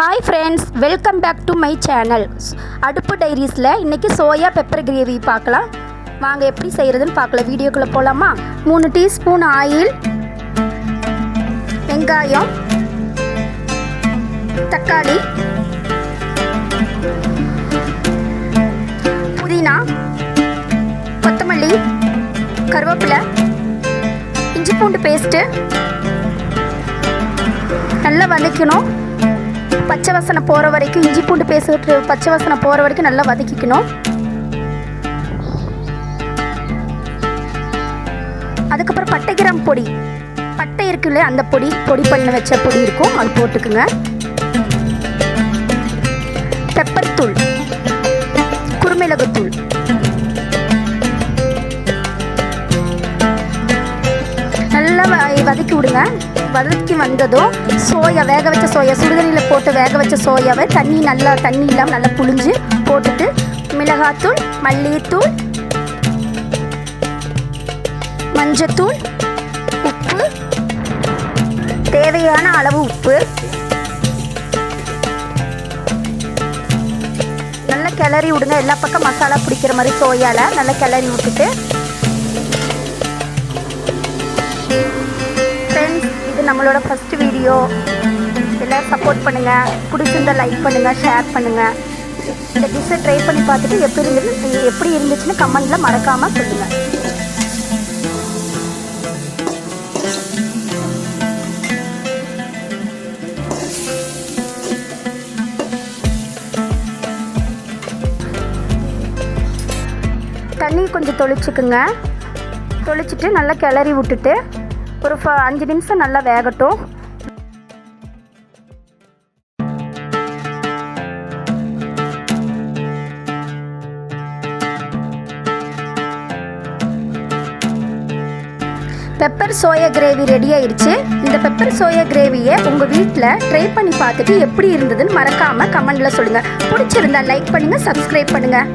Hi friends welcome back to my channel அடுப்பு டைரிஸில் இன்றைக்கி சோயா பெப்பர் கிரேவி பார்க்கலாம். வாங்க எப்படி செய்கிறதுன்னு பார்க்கலாம். வீடியோக்குள்ளே போகலாமா மூணு டீஸ்பூன் ஆயில் வெங்காயம் தக்காளி புதினா கொத்தமல்லி கருவேப்பிலை இஞ்சி பூண்டு பேஸ்ட்டு நல்லா வதக்கணும். பச்சை வசனம் போகிற வரைக்கும் இஞ்சி பூண்டு பேசிட்டு பச்சை வசனம் போகிற வரைக்கும் நல்லா வதக்கிக்கணும். அதுக்கப்புறம் பட்டை கிராம் பொடி. பட்டை இருக்குல்ல அந்த பொடி பொடி பண்ண வச்ச பொடி இருக்கும் அது போட்டுக்குங்க. பெப்பர் தூள். நல்லா வதக்கி விடுங்க. வதக்கி வந்ததும் சோயா வேக வச்ச சோயா சுடுதண்ணியில் போட்டு வேக வச்ச சோயாவை தண்ணி நல்லா தண்ணி இல்லாமல் நல்லா புழிஞ்சு போட்டுட்டு மிளகாத்தூள் மல்லித்தூள் மஞ்சத்தூள் உப்பு தேவையான அளவு உப்பு. நல்லா கிளறி விடுங்க. எல்லா பக்கம் மசாலா பிடிக்கிற மாதிரி சோயாவில் நல்லா கிளறி விட்டுட்டு நம்மளோட ஃபஸ்ட் வீடியோ எல்லோரும் சப்போர்ட் பண்ணுங்கள் பிடிச்சிருந்தா லைக் பண்ணுங்கள் ஷேர் பண்ணுங்கள் இந்த டிஷ்ஷை ட்ரை பண்ணி பார்த்துட்டு எப்படி இருந்துச்சு எப்படி இருந்துச்சுன்னு கமெண்ட்டில் மறக்காமல் சொல்லுங்கள் தண்ணி கொஞ்சம் தொளிச்சுக்குங்க. தொளிச்சிட்டு நல்லா கிளறி விட்டுட்டு ஒரு ஃப அஞ்சு நிமிஷம் நல்லா வேகட்டும். பெப்பர் சோயா கிரேவி ரெடி ஆயிடுச்சு இந்த பெப்பர் சோயா கிரேவியை உங்கள் வீட்டில் ட்ரை பண்ணி பார்த்துட்டு எப்படி இருந்ததுன்னு மறக்காமல் கமெண்டில் சொல்லுங்கள் பிடிச்சிருந்தா லைக் பண்ணுங்கள் சப்ஸ்கிரைப் பண்ணுங்கள்